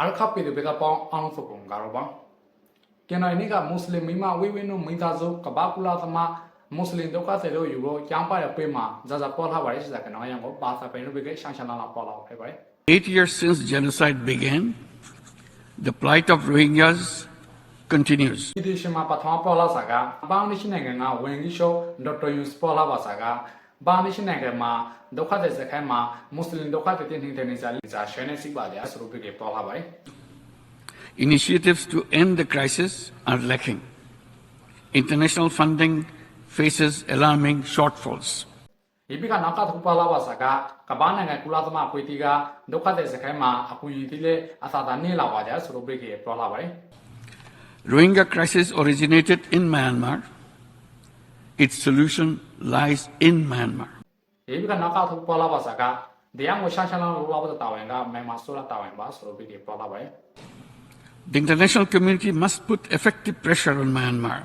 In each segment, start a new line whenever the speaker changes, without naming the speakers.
အာရခပ်ပေတဲ့ဘကပေါင်းအောင်ဖုကုံကာရောပါကျန်တော်နိကမွတ်စလင်မိမဝိဝိနုမိသားစုကဘာကူလာသမမွတ်စလင်ဒုက္ခတွေလို့ယူကိုကျမ်းပါရပေးမှာဇာဇာပေါ်လာပါရစကနော်ရံကိုပါစာပေနုဘကရှန်ရှန်လာလာပေါ်လာခဲ့ပါတယ်
Eight years since genocide began, the plight of Rohingyas continues.
ဒီဒီရှမှာပထမပေါ်လာစာကဘာနိရှိနိုင်ငံကဝင်ကြီးရှောဒေါက်တာယူစပေါ်လာပါစာက ဘာနိရှိနိုင်ငံမှာဒုက္ခတွေစခိုင်းမှာမွတ်စလင်ဒုက္ခတွေတင်တင်နေစားလိစားရှယ်နေစီပါကြဆိုပြီးပေါ်လာပါတယ်
Initiatives to end the crisis are lacking. International funding faces alarming shortfalls.
ဒီပိကနောက်ကထူပါလာပါစကားကဘာနိုင်ငံကုလသမဖွေတီကဒုက္ခတဲ့စခိုင်းမှာအကူအညီတိလေအသာသာနေလာပါကြဆိုလိုပိကေပေါ်လာပါတယ်
Rohingya crisis originated in Myanmar. Its solution lies in Myanmar.
ဒီပိကနောက်ကထူပါလာပါစကားတရားကိုရှာရှာလောလောပါတာဝန်ကမြန်မာဆိုလာတာဝန်ပါဆိုလိုပိကေပေါ်လာပါတယ်
The international community must put effective pressure on Myanmar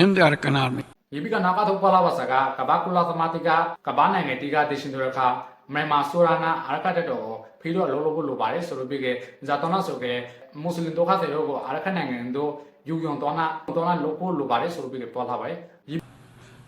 and the Arakan army
ဒီပိကနောက်ကထူပါလာပါစကားကဘာကုလသမတိကကဘာနိုင်ငံတိကဒေရှင်တို့ရခမြန်မာဆိုရာနာအရကတက်တော်ဖီတော့လောလောဖို့လိုပါတယ်ဆိုလိုပိကေဇာတောနာဆိုကေမွတ်စလင်ဒုက္ခတွေတို့ကိုအရခနိုင်ငံတို့ယူယုံတော်နာတော်နာလောဖို့လိုပါတယ်ဆိုလိုပိကေပေါ်လာပါတယ်ဒီ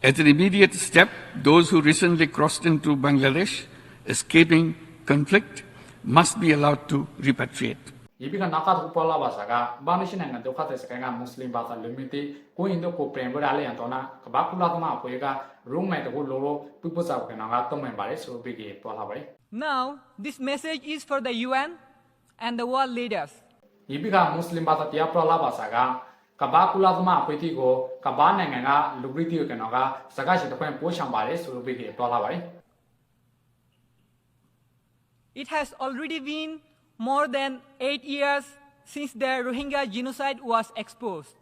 As an immediate step, those who recently crossed into Bangladesh escaping conflict must be allowed to repatriate.
Ibiga nakat upala basaga banishin engan doka tesekanga muslim basa lumiti ko indo ko ale antona kabakula room mai to lolo pipo sa nanga bare so bigi bare
Now this message is for the UN and the world leaders
Ibiga muslim basa basaga လင်ဘာသာတရားပရလာပါစာကကဘာကူလာသမအဖွဲတိကိုကဘာနိုင်ငံကလူပရိတိကနော်ကစကားရှိတဲ့ဖွင့်ပို့ချံပါတယ်ဆိုပြီးပေါ်လာပါတယ်
It has already been more than eight years since the Rohingya genocide was exposed.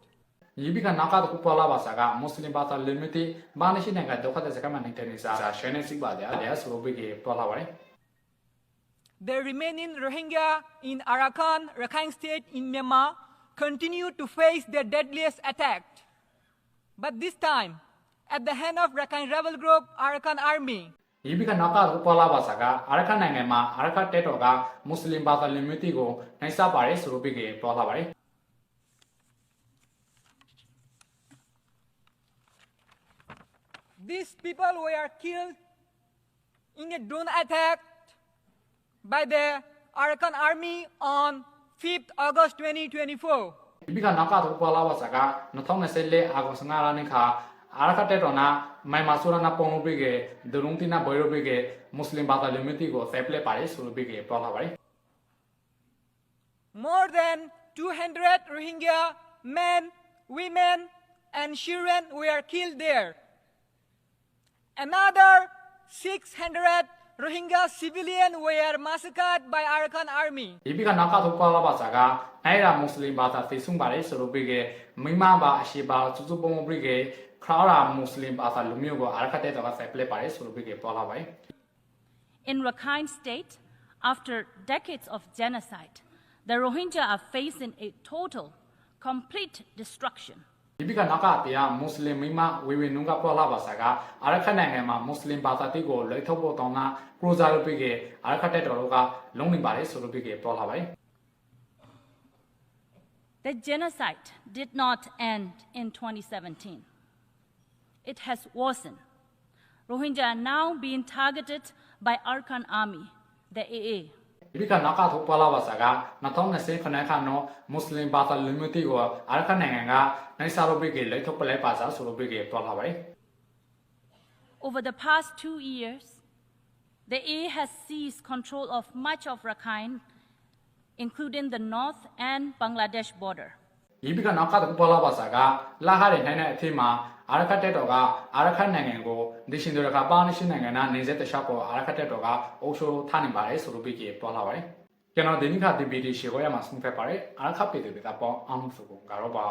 ဒီပိကနောက်ကတကူပေါ်လာပါစာကမွတ်စလင်ဘာသာလူမျိုးတိဘာနရှိနိုင်ငံဒုက္ခတဲ့စကားမှနေတဲ့နေစာရှယ်နေစီပါတဲ့အဲ့ဆိုပြီးပေါ်လာပါတယ်
The remaining Rohingya in Arakan, Rakhine State in Myanmar continue to face their deadliest attack. But this time, at the hand of Rakhine rebel group Arakan Army,
ဒီပိကနောက်ကတကူပေါ်လာပါစာကအာရခနိုင်ငံမှာအာရခတဲတော်ကမွတ်စလင်ဘာသာလူမျိုးတိကိုနိုင်စားပါတယ်ဆိုပြီးပေါ်လာပါတယ်
these people were killed in a drone attack by the Arakan Army on 5th August 2024.
Bika naka to kuala wasaka, notong nesele agos ngarani ka, arakate rona, mai masura na pongu bige, durungti na boyo bige, Muslim bata limiti go seple pare suru bige pola pare.
More than 200 Rohingya men, women, and children were killed there. Another 600 Rohingya civilian were massacred by Arakan army.
Naka ba saga aira muslim ba ta tisung ba le suru bi ge mima ba ashi ba bi ge khara muslim ba ta go ta sa ple.
In Rakhine state after decades of genocide the Rohingya are facing a total complete destruction.
ဒီပိကနောက်ကတရားမွတ်စလင်မိမဝေဝေနုံကပေါ်လာပါစာကအာရခနိုင်ငံမှာမွတ်စလင်ဘာသာတိကိုလွှဲထုတ်ဖို့တောင်းတာပရိုဇာလိုပြီးကအာရခတဲတော်ကလုံးနေပါတယ်ဆိုလိုပြီးကပေါ်လာပါတယ်
The genocide did not end in 2017. It has worsened. Rohingya are now being targeted by Arkan Army, the AA.
ဒီကနောက်ကထုတ်ပေါ်လာပါစာက2020ခဏခါနော်မွတ်စလင်ဘာသာလူမျိုးတိကိုအာရခနိုင်ငံကနိုင်စာလိုပြီးကလွှဲထုတ်ပလက်ပါစာဆိုလိုပြီးကပေါ်လာပါတယ်
Over the past two years, the AA has seized control of much of Rakhine, including the north and Bangladesh border.
ဒီပိကနောက်ကတပေါ်လာပါစာကလာဟာတဲ့နိုင်တဲ့အထက်မှာအာရခတ်တက်တော်ကအာရခတ်နိုင်ငံကိုဒီရှင်တို့ကပါနရှင်နိုင်ငံနာနေဆက်တခြားပေါ်အာရခတ်တက်တော်ကအုပ်ချုပ်ထားနေပါတယ်ဆိုလိုပြီးကပေါ်လာပါတယ်ကျွန်တော်ဒီနေ့ခါဒီဗီဒီယိုရှေ့ကိုရမှာဆုံးဖြတ်ပါတယ်အားခပ်ပေးတယ်ဗျာပေါ့အောင်စုကုန်ကတော့ပါ